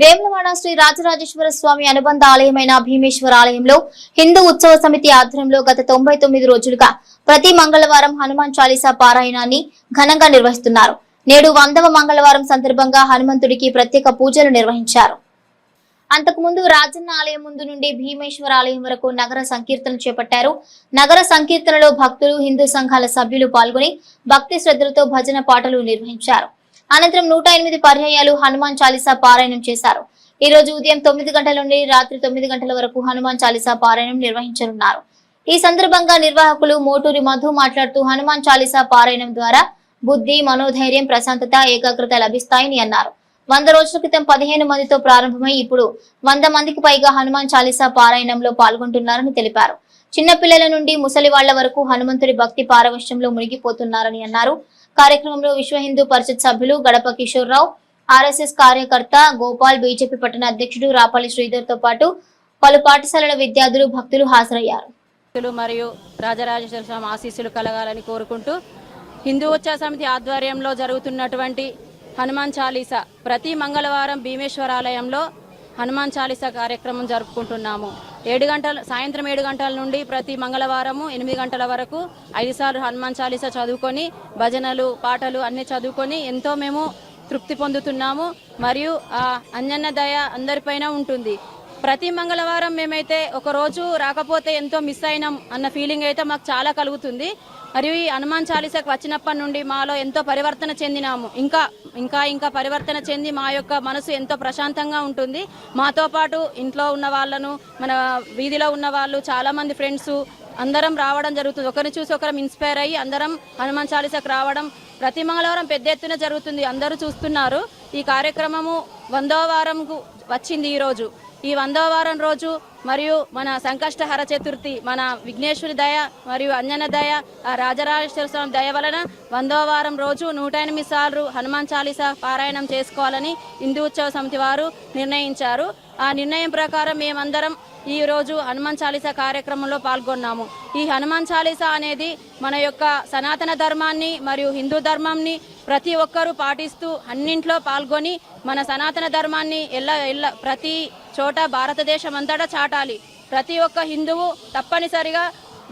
వేములవాడ శ్రీ రాజరాజేశ్వర స్వామి అనుబంధ ఆలయమైన భీమేశ్వర ఆలయంలో హిందూ ఉత్సవ సమితి ఆధ్వర్యంలో గత తొంభై తొమ్మిది రోజులుగా ప్రతి మంగళవారం హనుమాన్ చాలీసా పారాయణాన్ని ఘనంగా నిర్వహిస్తున్నారు. నేడు వందవ మంగళవారం సందర్భంగా హనుమంతుడికి ప్రత్యేక పూజలు నిర్వహించారు. అంతకుముందు రాజన్న ఆలయం ముందు నుండి భీమేశ్వర ఆలయం వరకు నగర సంకీర్తన చేపట్టారు. నగర సంకీర్తనలో భక్తులు హిందూ సంఘాల సభ్యులు పాల్గొని భక్తి శ్రద్ధలతో భజన పాటలు నిర్వహించారు. అనంతరం నూట ఎనిమిది పర్యాయాలు హనుమాన్ చాలీసా పారాయణం చేశారు. ఈ రోజు ఉదయం తొమ్మిది గంటల నుండి రాత్రి తొమ్మిది గంటల వరకు హనుమాన్ చాలీసా పారాయణం నిర్వహించనున్నారు. ఈ సందర్భంగా నిర్వాహకులు మోటూరి మధు మాట్లాడుతూ హనుమాన్ చాలీసా పారాయణం ద్వారా బుద్ధి మనోధైర్యం ప్రశాంతత ఏకాగ్రత లభిస్తాయని అన్నారు. వంద రోజుల క్రితం పదిహేను మందితో ప్రారంభమై ఇప్పుడు వంద మందికి పైగా హనుమాన్ చాలీసా పారాయణంలో పాల్గొంటున్నారని తెలిపారు. చిన్నపిల్లల నుండి ముసలి వాళ్ళ వరకు హనుమంతుడి భక్తి పారవశ్యంలో మునిగిపోతున్నారని అన్నారు. కార్యక్రమంలో విశ్వ హిందూ పరిషత్ సభ్యులు గడప కిషోర్రావు ఆర్ఎస్ఎస్ కార్యకర్త గోపాల్ బీజేపీ పట్టణ అధ్యక్షుడు రాపల్లి శ్రీధర్తో పాటు పలు పాఠశాలల విద్యార్థులు భక్తులు హాజరయ్యారు. మరియు రాజరాజేశ్వర స్వామి ఆశీస్సులు కలగాలని కోరుకుంటూ హిందూ ఉత్సవ సమితి ఆధ్వర్యంలో జరుగుతున్నటువంటి హనుమాన్ చాలీసా ప్రతి మంగళవారం భీమేశ్వరాలయంలో హనుమాన్ చాలీసా కార్యక్రమం జరుపుకుంటున్నాము. ఏడు గంటల సాయంత్రం ఏడు గంటల నుండి ప్రతి మంగళవారము ఎనిమిది గంటల వరకు ఐదు సార్లు హనుమాన్ చాలీసా చదువుకొని భజనలు పాటలు అన్నీ చదువుకొని ఎంతో మేము తృప్తి పొందుతున్నాము. మరియు ఆ అంజన్న దయ అందరిపైన ఉంటుంది. ప్రతి మంగళవారం మేమైతే ఒక రోజు రాకపోతే ఎంతో మిస్ అయినాం అన్న ఫీలింగ్ అయితే మాకు చాలా కలుగుతుంది. మరియు ఈ హనుమాన్ చాలీసాకు వచ్చినప్పటి నుండి మాలో ఎంతో పరివర్తన చెందినాము. ఇంకా ఇంకా ఇంకా పరివర్తన చెంది మా యొక్క మనసు ఎంతో ప్రశాంతంగా ఉంటుంది. మాతో పాటు ఇంట్లో ఉన్న వాళ్ళను మన వీధిలో ఉన్న వాళ్ళు చాలామంది ఫ్రెండ్స్ అందరం రావడం జరుగుతుంది. ఒకరిని చూసి ఒకరం ఇన్స్పైర్ అయ్యి అందరం హనుమాన్ చాలీసాకు రావడం ప్రతి మంగళవారం పెద్ద ఎత్తున జరుగుతుంది. అందరూ చూస్తున్నారు. ఈ కార్యక్రమము వందో వారంకు వచ్చింది ఈరోజు. ఈ వందవ వారం రోజు మరియు మన సంకష్టహర చతుర్థి మన విఘ్నేశ్వరి దయ మరియు అంజన దయ రాజరాజేశ్వర స్వామి దయ వలన వందవ వారం రోజు నూట ఎనిమిది సార్లు హనుమాన్ చాలీసా పారాయణం చేసుకోవాలని హిందూ ఉత్సవ సమితి వారు నిర్ణయించారు. ఆ నిర్ణయం ప్రకారం మేమందరం ఈ రోజు హనుమాన్ చాలీసా కార్యక్రమంలో పాల్గొన్నాము. ఈ హనుమాన్ చాలీసా అనేది మన యొక్క సనాతన ధర్మాన్ని మరియు హిందూ ధర్మాన్ని ప్రతి ఒక్కరూ పాటిస్తూ అన్నింట్లో పాల్గొని మన సనాతన ధర్మాన్ని ఎల్ల ఎల్ల ప్రతి చోట భారతదేశం అంతటా చాటాలి. ప్రతి ఒక్క హిందువు తప్పనిసరిగా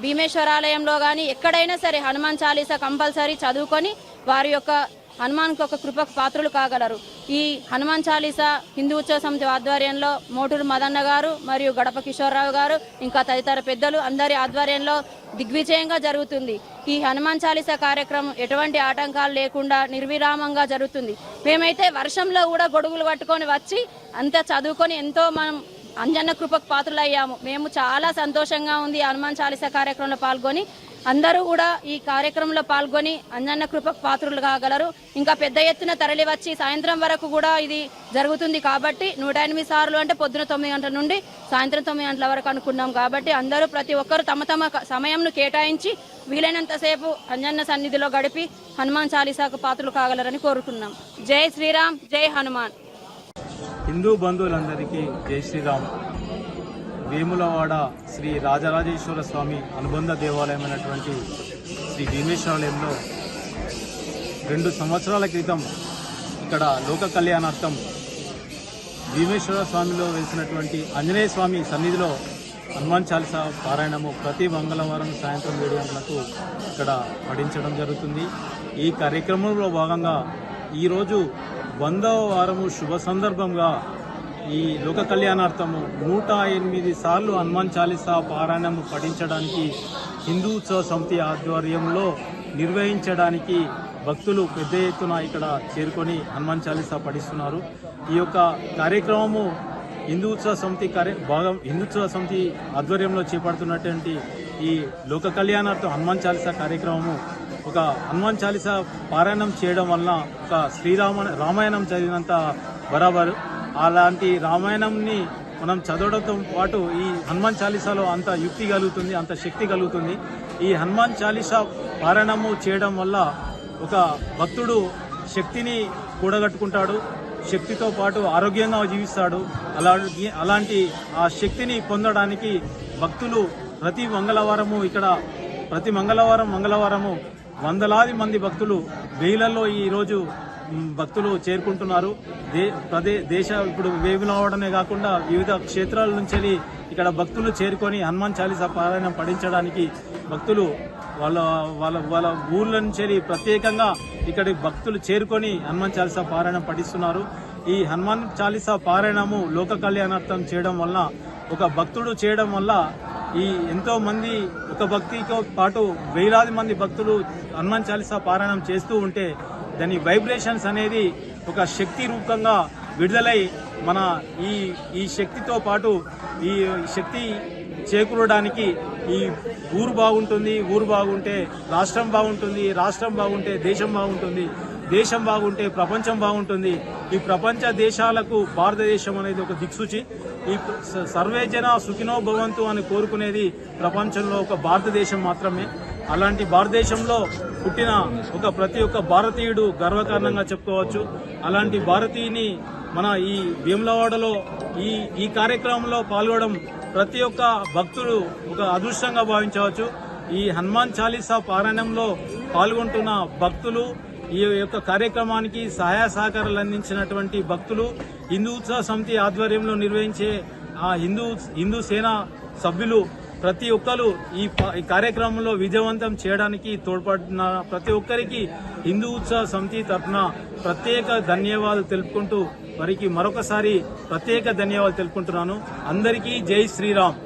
భీమేశ్వరాలయంలో కానీ ఎక్కడైనా సరే హనుమాన్ చాలీసా కంపల్సరీ చదువుకొని వారి యొక్క హనుమాన్కు ఒక కృపకు పాత్రులు కాగలరు. ఈ హనుమాన్ చాలీసా హిందూ ఉత్సవ సమితి ఆధ్వర్యంలో మోటూరు మదన్న గారు మరియు గడప కిషోర్రావు గారు ఇంకా తదితర పెద్దలు అందరి ఆధ్వర్యంలో దిగ్విజయంగా జరుగుతుంది. ఈ హనుమాన్ చాలీసా కార్యక్రమం ఎటువంటి ఆటంకాలు లేకుండా నిర్విరామంగా జరుగుతుంది. మేమైతే వర్షంలో కూడా గొడుగులు పట్టుకొని వచ్చి అంతా చదువుకొని ఎంతో మనం అంజన్న కృపకు పాత్రలయ్యాము. మేము చాలా సంతోషంగా ఉంది హనుమాన్ చాలీసా కార్యక్రమంలో పాల్గొని. అందరూ కూడా ఈ కార్యక్రమంలో పాల్గొని అంజన్న కృపకు పాత్రులు కాగలరు. ఇంకా పెద్ద ఎత్తున తరలి వచ్చి సాయంత్రం వరకు కూడా ఇది జరుగుతుంది కాబట్టి నూట ఎనిమిది సార్లు అంటే పొద్దున తొమ్మిది గంటల నుండి సాయంత్రం తొమ్మిది గంటల వరకు అనుకున్నాం కాబట్టి అందరూ ప్రతి ఒక్కరు తమ తమ క- సమయంను కేటాయించి వీలైనంతసేపు అంజన్న సన్నిధిలో గడిపి హనుమాన్ చాలీసాకు పాత్రలు కాగలరని కోరుకున్నాం. జై శ్రీరామ్ జై హనుమాన్. హిందూ బంధువులందరికీ జై శ్రీరామ్. వేములవాడ శ్రీ రాజరాజేశ్వర స్వామి అనుబంధ దేవాలయమైనటువంటి శ్రీ భీమేశ్వరాలయంలో రెండు సంవత్సరాల క్రితం ఇక్కడ లోక కళ్యాణార్థం భీమేశ్వర స్వామిలో వెలిసినటువంటి ఆంజనేయ స్వామి సన్నిధిలో హనుమాన్ చాలీసా పారాయణము ప్రతి మంగళవారం సాయంత్రం ఏడు గంటలకు ఇక్కడ పఠించడం జరుగుతుంది. ఈ కార్యక్రమంలో భాగంగా ఈరోజు వందవ వారము శుభ సందర్భంగా ఈ లోక కళ్యాణార్థము నూట ఎనిమిది సార్లు హనుమాన్ చాలీసా పారాయణము పఠించడానికి హిందూ ఉత్సవ సమితి ఆధ్వర్యంలో నిర్వహించడానికి భక్తులు పెద్ద ఎత్తున ఇక్కడ చేరుకొని హనుమాన్ చాలీసా పఠిస్తున్నారు. ఈ యొక్క కార్యక్రమము హిందూ ఉత్సవ సమితి కార్య భాగం హిందూత్సవ సమితి ఆధ్వర్యంలో చేపడుతున్నటువంటి ఈ లోక కళ్యాణార్థం హనుమాన్ చాలీసా కార్యక్రమము ఒక హనుమాన్ చాలీసా పారాయణం చేయడం వలన ఒక శ్రీరామ రామాయణం చదివినంత బరాబరు. అలాంటి రామాయణంని మనం చదవడంతో పాటు ఈ హనుమాన్ చాలీసాలో అంత యుక్తి కలుగుతుంది అంత శక్తి కలుగుతుంది. ఈ హనుమాన్ చాలీసా పారాయణము చేయడం వల్ల ఒక భక్తుడు శక్తిని కూడగట్టుకుంటాడు శక్తితో పాటు ఆరోగ్యంగా జీవిస్తాడు. అలా అలాంటి ఆ శక్తిని పొందడానికి భక్తులు ప్రతి మంగళవారము ఇక్కడ ప్రతి మంగళవారం మంగళవారము వందలాది మంది భక్తులు వేలల్లో ఈరోజు భక్తులు చేరుకుంటున్నారు. దే ప్రదే దేశ ఇప్పుడు వేములవాడనే కాకుండా వివిధ క్షేత్రాల నుంచి ఇక్కడ భక్తులు చేరుకొని హనుమాన్ చాలీసా పారాయణం పఠించడానికి భక్తులు వాళ్ళ వాళ్ళ వాళ్ళ ఊర్ల నుంచి ప్రత్యేకంగా ఇక్కడి భక్తులు చేరుకొని హనుమాన్ చాలీసా పారాయణం పఠిస్తున్నారు. ఈ హనుమాన్ చాలీసా పారాయణము లోక కళ్యాణార్థం చేయడం వలన ఒక భక్తుడు చేయడం వల్ల ఈ ఎంతో మంది ఒక భక్తితో పాటు వేలాది మంది భక్తులు హనుమాన్ చాలీసా పారాయణం చేస్తూ ఉంటే దాని వైబ్రేషన్స్ అనేది ఒక శక్తి రూపంగా విడుదలై మన ఈ ఈ శక్తితో పాటు ఈ శక్తి చేకూరడానికి ఈ ఊరు బాగుంటుంది ఊరు బాగుంటే రాష్ట్రం బాగుంటుంది రాష్ట్రం బాగుంటే దేశం బాగుంటుంది. దేశం బాగుంటే ప్రపంచం బాగుంటుంది. ఈ ప్రపంచ దేశాలకు భారతదేశం అనేది ఒక దిక్సూచి. ఈ స- సర్వే జన సుఖినో భవంతు అని కోరుకునేది ప్రపంచంలో ఒక భారతదేశం మాత్రమే. అలాంటి భారతదేశంలో పుట్టిన ఒక ప్రతి ఒక్క భారతీయుడు గర్వకారణంగా చెప్పుకోవచ్చు. అలాంటి భారతీయుని మన ఈ భీమలవాడలో ఈ ఈ కార్యక్రమంలో పాల్గొనడం ప్రతి ఒక్క భక్తుడు ఒక అదృష్టంగా భావించవచ్చు. ఈ హనుమాన్ చాలీసా పారాయణంలో పాల్గొంటున్న భక్తులు ఈ యొక్క కార్యక్రమానికి సహాయ సహకారాలు అందించినటువంటి భక్తులు హిందూ ఉత్సవ సమితి ఆధ్వర్యంలో నిర్వహించే ఆ హిందూ హిందూ సేన సభ్యులు ప్రతి ఒక్కరు ఈ ప- ఈ కార్యక్రమంలో విజయవంతం చేయడానికి తోడ్పడిన ప్రతి ఒక్కరికి హిందూ ఉత్సవ సమితి తరఫున ప్రత్యేక ధన్యవాదాలు తెలుపుకుంటూ వారికి మరొకసారి ప్రత్యేక ధన్యవాదాలు తెలుపుకుంటున్నాను. అందరికీ జై శ్రీరామ్.